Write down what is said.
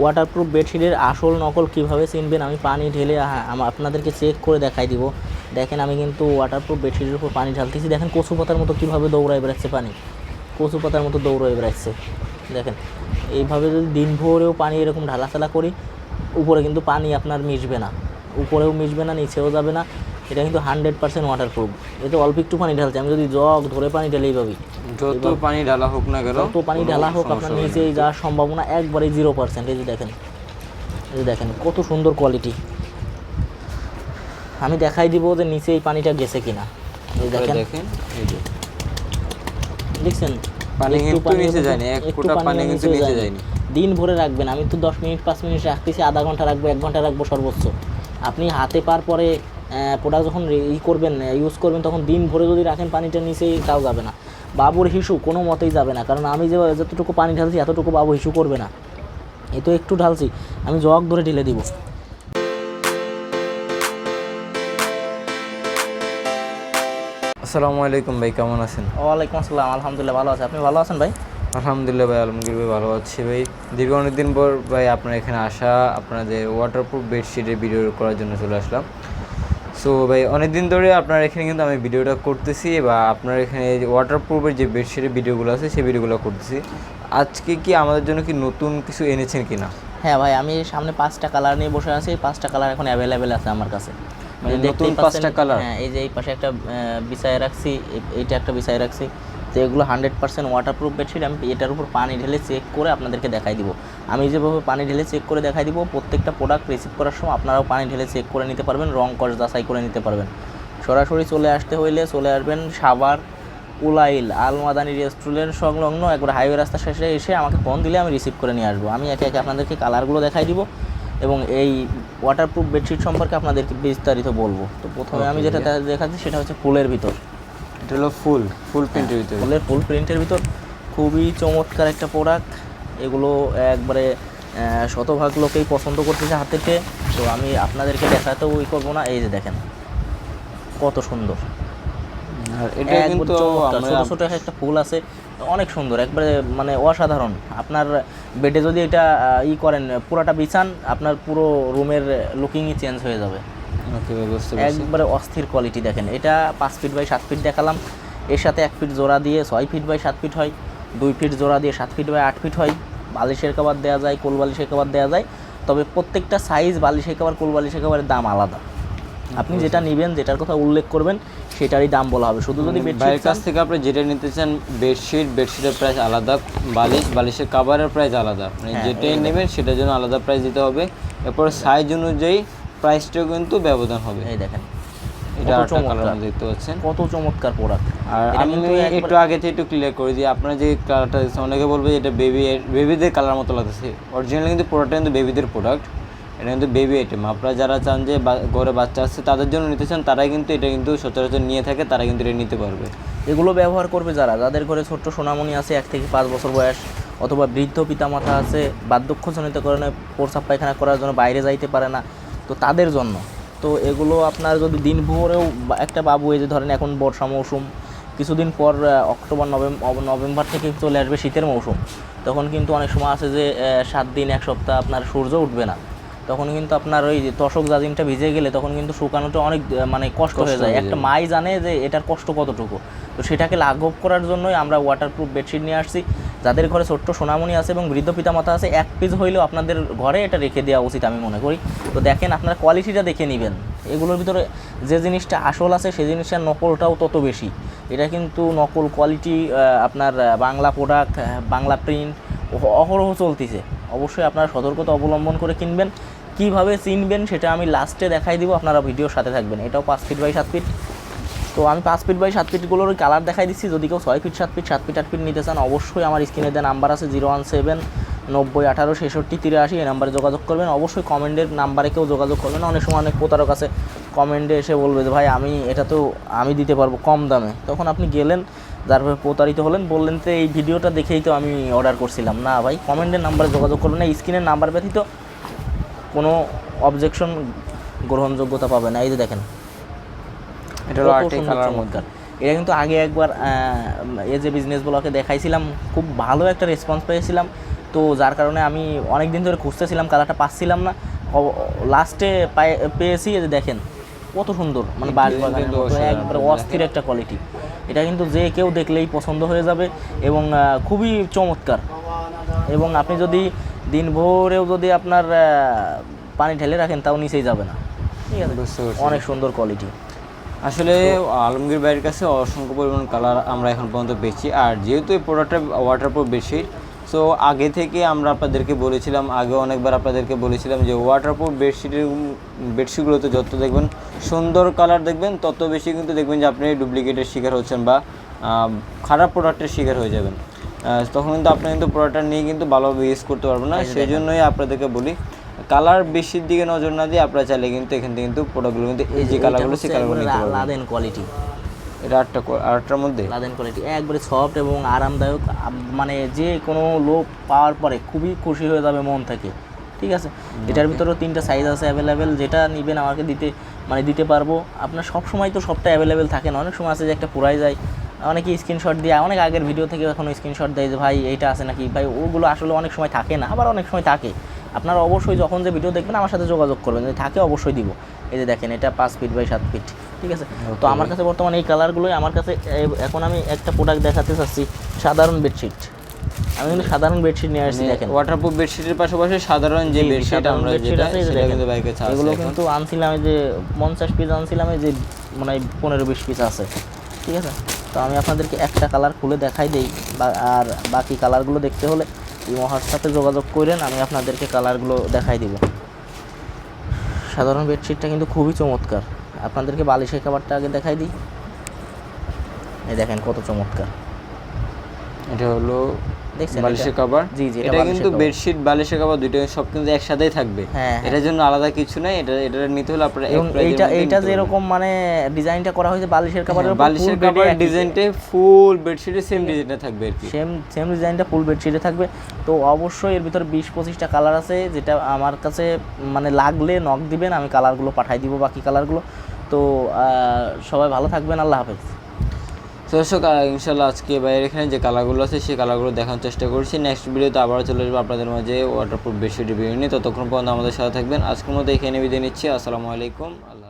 Waterproof বেডশিটের আসল নকল কীভাবে চিনবেন আমি পানি ঢেলে হ্যাঁ আপনাদেরকে চেক করে দেখাই দিব। দেখেন আমি কিন্তু ওয়াটারপ্রুফ বেডশিটের উপর পানি ঢালতেছি। দেখেন কচু পাতার মতো কীভাবে দৌড়ায় বেড়াচ্ছে পানি। কচু পাতার মতো দৌড়ায় বেড়াচ্ছে। দেখেন, এইভাবে যদি দিন ভোরেও পানি এরকম ঢালাচালা করি, উপরে কিন্তু পানি আপনার মিশবে না। উপরেও মিশবে না, নিচেও যাবে না। এটা কিন্তু হান্ড্রেড পার্সেন্ট ওয়াটারপ্রুফ এতে অল্প একটু পানি ঢালছে আমি যদি জগ ধরে পানি ঢালেই পাবি যত পানি ঢালা হোক না কেন যত পানি ঢালা হোক আপনার নিচেই যাওয়ার সম্ভাবনা একবারে জিরো পার্সেন্ট এই যে দেখেন এই যে দেখেন কত সুন্দর কোয়ালিটি আমি দেখাই দিব যে নিচে এই পানিটা গেছে কিনা। এই দেখেন। দেখছেন? পানি একটু নিচে যায়নি, এক ফোঁটা পানি কিন্তু নিচে যায়নি। দিন ভরে রাখবেন। আমি তো দশ মিনিট পাঁচ মিনিট রাখতেছি আধা ঘণ্টা রাখব এক ঘণ্টা রাখব সর্বোচ্চ। আপনি হাতে পার পরে প্রোডাক্ট যখন ই করবেন ইউজ করবেন তখন দিন ভরে যদি রাখেন পানিটা নিচেই তাও যাবে না। বাবুর হিসু কোনো মতেই যাবে না কারণ আমি যে যতটুকু পানি ঢালছি এতটুকু বাবু হিসু করবে না। এই তো একটু ঢালছি আমি জগ ধরে ঢেলে দিব। আসসালামু আলাইকুম ভাই কেমন আছেন? ওয়ালাইকুম আসসালাম আলহামদুলিল্লাহ ভালো আছে। আপনি ভালো আছেন ভাই? আলহামদুলিল্লাহ ভাই আলমগীর ভাই ভালো আছি ভাই। দীর্ঘ অনেকদিন পর ভাই আপনার এখানে আসা আপনাদের ওয়াটারপ্রুফ বেডশিটের ভিডিও করার জন্য চলে আসলাম। সো ভাই অনেকদিন ধরে আপনার এখানে কিন্তু আমি ভিডিওটা করতেছি বা আপনার এখানে যে ওয়াটারপ্রুফের যে বেডশিটের ভিডিওগুলো আছে সেই ভিডিওগুলো করতেছি। আজকে কি আমাদের জন্য কি নতুন কিছু এনেছেন কি না হ্যাঁ ভাই আমি সামনে পাঁচটা কালার নিয়ে বসে আছি। পাঁচটা কালার এখন অ্যাভেলেবেল আছে আমার কাছে। মানে নতুন পাঁচটা কালার হ্যাঁ এই যে এই পাশে একটা বিছায় রাখছি এই- এইটা একটা বিছায় রাখছি। তো এগুলো হান্ড্রেড পার্সেন্ট ওয়াটারপ্রুফ বেডশিট আমি এটার উপর পানি ঢেলে চেক করে আপনাদেরকে দেখাই দিব। আমি যেভাবে পানি ঢেলে চেক করে দেখাই দিব প্রত্যেকটা প্রোডাক্ট রিসিভ করার সময় আপনারাও পানি ঢেলে চেক করে নিতে পারবেন রং কস যাচাই করে নিতে পারবেন। সরাসরি চলে আসতে হইলে চলে আসবেন সাভার উলাইল আলমাদানি রেস্টুরেন্ট সংলগ্ন একবার হাইওয়ে রাস্তা শেষে এসে আমাকে ফোন দিলে আমি রিসিভ করে নিয়ে আসব। আমি একে একে আপনাদেরকে কালারগুলো দেখাই দিব এবং এই ওয়াটারপ্রুফ বেডশিট সম্পর্কে আপনাদেরকে বিস্তারিত বলব। তো প্রথমে আমি যেটা দেখাচ্ছি সেটা হচ্ছে ফুলের ভিতর। এটা হলো ফুল ফুল প্রিন্টের ভিতরে। ফুলের ফুল প্রিন্টের ভিতর খুবই চমৎকার একটা প্রোডাক্ট এগুলো একবারে শতভাগ লোকেই পছন্দ করতেছে হাতেতে তো আমি আপনাদেরকে দেখাতেও ওই করব না। এই যে দেখেন কত সুন্দর। আর এটা কিন্তু ছোট ছোট একটা ফুল আছে। অনেক সুন্দর একবারে মানে অসাধারণ। আপনার বেডে যদি এটা ই করেন পুরাটা বিছান আপনার পুরো রুমের লুকিংই চেঞ্জ হয়ে যাবে। একবারে অস্থির কোয়ালিটি দেখেন। এটা পাঁচ ফিট বাই সাত ফিট দেখালাম। এর সাথে এক ফিট জোড়া দিয়ে ছয় ফিট বাই সাত ফিট হয়। দুই ফিট জোড়া দিয়ে সাত ফিট বাই আট ফিট হয়। বালিশের কাবার দেওয়া যায় কোল বালিশের কাবার দেওয়া যায়। তবে প্রত্যেকটা সাইজ বালিশের কাবার কোল বালিশের কাবারের দাম আলাদা। আপনি যেটা নেবেন যেটার কথা উল্লেখ করবেন সেটারই দাম বলা হবে। শুধু যদি ভাইয়ের কাছ থেকে আপনি যেটা নিতে চান বেডশিট বেডশিটের প্রাইস আলাদা বালিশ বালিশের কাভারের প্রাইস আলাদা। মানে যেটাই নেবেন সেটার জন্য আলাদা প্রাইস দিতে হবে। এরপর সাইজ অনুযায়ী প্রাইসটাও কিন্তু ব্যবধান হবে। এই দেখেন। এটা কালার। দেখতে পাচ্ছেন। কত চমৎকার প্রোডাক্ট আর আমি একটু আগে থেকে একটু ক্লিয়ার করে দিই আপনার যে কালারটা দিচ্ছেন অনেকে বলবে এটা বেবি বেবিদের কালার মতো লাগতেছে। অরিজিনালি কিন্তু প্রোডাক্টটা কিন্তু বেবিদের প্রোডাক্ট এটা কিন্তু বেবি আইটেম আপনারা যারা চান যে ঘরে বাচ্চা আছে তাদের জন্য নিতে চান তারাই কিন্তু এটা কিন্তু সচরাচর নিয়ে থাকে তারা কিন্তু এটা নিতে পারবে। এগুলো ব্যবহার করবে যারা যাদের ঘরে ছোট্ট সোনামণি আছে এক থেকে পাঁচ বছর বয়স অথবা বৃদ্ধ পিতামাতা আছে বার্ধক্যজনিত কারণে প্রস্রাব পায়খানা করার জন্য বাইরে যাইতে পারে না তো তাদের জন্য। তো এগুলো আপনার যদি দিন ভোরেও একটা বাবু এই যে ধরেন এখন বর্ষা মৌসুম কিছুদিন পর অক্টোবর নভেম্বর নভেম্বর থেকে চলে আসবে শীতের মৌসুম তখন কিন্তু অনেক সময় আছে যে সাত দিন এক সপ্তাহ আপনার সূর্য উঠবে না। তখন কিন্তু আপনার ওই যে তশক জাজিমটা ভিজে গেলে তখন কিন্তু শুকানোটা অনেক মানে কষ্ট হয়ে যায়। একটা মাই জানে যে এটার কষ্ট কতটুকু। তো সেটাকে লাঘব করার জন্যই আমরা ওয়াটারপ্রুফ বেডশিট নিয়ে আসছি। যাদের ঘরে ছোট্ট সোনামণি আছে এবং বৃদ্ধ পিতামাতা আছে, এক পিস হইলেও আপনাদের ঘরে এটা রেখে দেওয়া উচিত আমি মনে করি। তো দেখেন আপনার কোয়ালিটিটা দেখে নেবেন। এগুলোর ভিতরে যে জিনিসটা আসল আছে, সেই জিনিসটার নকলটাও তত বেশি। এটা কিন্তু নকল কোয়ালিটি আপনার বাংলা প্রোডাক্ট বাংলা প্রিন্ট অহরহ চলতেছে। অবশ্যই আপনারা সতর্কতা অবলম্বন করে কিনবেন। কীভাবে চিনবেন সেটা আমি লাস্টে দেখাই দিব, আপনারা ভিডিওর সাথে থাকবেন। এটাও পাঁচ ফিট বাই সাত ফিট তো আমি পাঁচ ফিট বাই সাত ফিটগুলোর কালার দেখাই দিচ্ছি। যদি কেউ ছয় ফিট, সাত ফিট সাত ফিট, আট ফিট নিতে চান, অবশ্যই আমার স্ক্রিনে দেওয়া নাম্বার আছে জিরো ওয়ান সেভেন নব্বই আঠারো ছেষট্টি তিরাশি। এই নাম্বারে যোগাযোগ করবেন। অবশ্যই কমেন্টের নাম্বারে কেউ যোগাযোগ করবেন অনেক সময় অনেক প্রতারক আছে কমেন্টে এসে বলবে যে, ভাই, আমি এটা তো, আমি দিতে পারব কম দামে। তখন আপনি গেলেন, যার ফলে প্রতারিত হলেন, বললেন তো এই ভিডিওটা দেখেই তো আমি অর্ডার করছিলাম। না ভাই কমেন্টের নাম্বারে যোগাযোগ করবেন না। স্ক্রিনের নাম্বার ব্যতীত কোনো অবজেকশন গ্রহণযোগ্যতা পাবে না। এই যে দেখেন এটা হলো কালার চমৎকার। এটা কিন্তু আগে একবার এই যে বিজনেস ব্লকে দেখাইছিলাম খুব ভালো একটা রেসপন্স পেয়েছিলাম। তো যার কারণে আমি অনেক দিন ধরে খুঁজতেছিলাম কালারটা পাচ্ছিলাম না। লাস্টে পেয়েছি যে দেখেন কত সুন্দর। মানে বাগানের মতো অসাধারণ, অস্থির একটা কোয়ালিটি এটা কিন্তু যে কেউ দেখলেই পছন্দ হয়ে যাবে এবং খুবই চমৎকার। এবং আপনি যদি দিন ভোরেও যদি আপনার পানি ঢেলে রাখেন তাও নিচেই যাবে না। ঠিক আছে? অনেক সুন্দর কোয়ালিটি আসলে আলমগীর ভাইয়ের কাছে অসংখ্য পরিমাণ কালার আমরা এখন পর্যন্ত পেয়েছি। আর যেহেতু এই প্রোডাক্টটা ওয়াটারপ্রুফ বেডশিট সো আগে থেকে আমরা আপনাদেরকে বলেছিলাম আগে অনেকবার আপনাদেরকে বলেছিলাম যে ওয়াটারপ্রুফ বেডশিটের বেডশিটগুলোতে যত দেখবেন সুন্দর কালার দেখবেন তত বেশি কিন্তু দেখবেন যে আপনি ডুপ্লিকেটের শিকার হচ্ছেন বা খারাপ প্রোডাক্টের শিকার হয়ে যাবেন। তখন কিন্তু আপনি কিন্তু প্রোডাক্টটা নিয়ে কিন্তু ভালোভাবে ইউজ করতে পারবেন না। সেই জন্যই আপনাদেরকে বলি কালার বেশির দিকে নজর না দিয়ে আপনারা চাইলে কিন্তু এখান থেকে কিন্তু প্রোডাক্টগুলো কিন্তু এই যে কালারগুলো সেই কালারগুলো নিতে পারবেন। লাদেন কোয়ালিটি এটা আটটা আটটার মধ্যে? লাদেন কোয়ালিটি একবারে সফট এবং আরামদায়ক। মানে যে কোনো লোক পাওয়ার পরে খুবই খুশি হয়ে যাবে মন থেকে। ঠিক আছে? এটার ভিতরেও তিনটা সাইজ আছে অ্যাভেলেবেল যেটা নেবেন আমাকে দিতে মানে দিতে পারব। আপনার সব সময় তো সবটা অ্যাভেলেবেল থাকে না। অনেক সময় আছে যে একটা পুরাই যায়। অনেকে স্ক্রিনশট দিয়ে অনেক আগের ভিডিও থেকে এখনও স্ক্রিনশট দেয় যে ভাই এইটা আছে নাকি? ভাই ওগুলো আসলে অনেক সময় থাকে না। আবার অনেক সময় থাকে। আপনারা অবশ্যই যখন যে ভিডিও দেখবেন আমার সাথে যোগাযোগ করবেন। যদি থাকে অবশ্যই দিব। এই যে দেখেন এটা পাঁচ ফিট বাই সাত ফিট ঠিক আছে? তো আমার কাছে বর্তমানে এই কালারগুলোই আমার কাছে এখন আমি একটা প্রোডাক্ট দেখাতে চাচ্ছি সাধারণ বেডশিট আমি কিন্তু সাধারণ বেডশিট নিয়ে আসছি দেখেন। ওয়াটারপ্রুফ বেডশিটের পাশাপাশি সাধারণ যে বেডশিট আমরা যেটা সেটা কিন্তু বাইকের কাছে আছে এগুলো কিন্তু আনছিলাম এই যে পঞ্চাশ পিস আনছিলাম এই যে মানে পনেরো বিশ পিস আছে ঠিক আছে? তো আমি আপনাদেরকে একটা কালার খুলে দেখাই দিই বা আর বাকি কালারগুলো দেখতে হলে এই সাথে যোগাযোগ করেন, আমি আপনাদেরকে কালারগুলো দেখাই দিব। সাধারণ বেডশিটটা কিন্তু খুবই চমৎকার। আপনাদেরকে বালিশের খাবারটা আগে দেখাই দিই। এই দেখেন কত চমৎকার। এটা হলো বালিশের? কভার জি, জি, এটা কিন্তু বেডশিট বালিশের কভার দুটো সব কিন্তু একসাথেই থাকবে। হ্যাঁ, হ্যাঁ। এটার জন্য আলাদা কিছু নাই এটা এটা নিতে হলে আপনারা এবং এইটা এইটা যেরকম মানে ডিজাইনটা করা হয়েছে বালিশের হ্যাঁ, বালিশের কভার ডিজাইনটা ফুল সেম ডিজাইনটা থাকবে আর কি। সেম সেম ডিজাইনটা ফুল বেডশিটে থাকবে। তো অবশ্যই এর ভিতরে বিশ পঁচিশটা কালার আছে যেটা আমার কাছে মানে লাগলে নক দিবেন আমি কালারগুলো পাঠাই দিব বাকি কালারগুলো তো সবাই ভালো থাকবেন আল্লাহ হাফেজ। দর্শক ইনশাল্লাহ আজকে বাইরের এখানে যে কালারগুলো আছে, সেই কালারগুলো দেখানোর চেষ্টা করছি। নেক্সট ভিডিওতে আবারও চলে আসব আপনাদের মাঝে ওয়াটারপ্রুফ বেশি রিভিউ নিয়ে। ততক্ষণ পর্যন্ত আমাদের সাথে থাকবেন। আজকের মতো এখানে বিদায় নিচ্ছি। আসসালামু আলাইকুম। আল্লাহ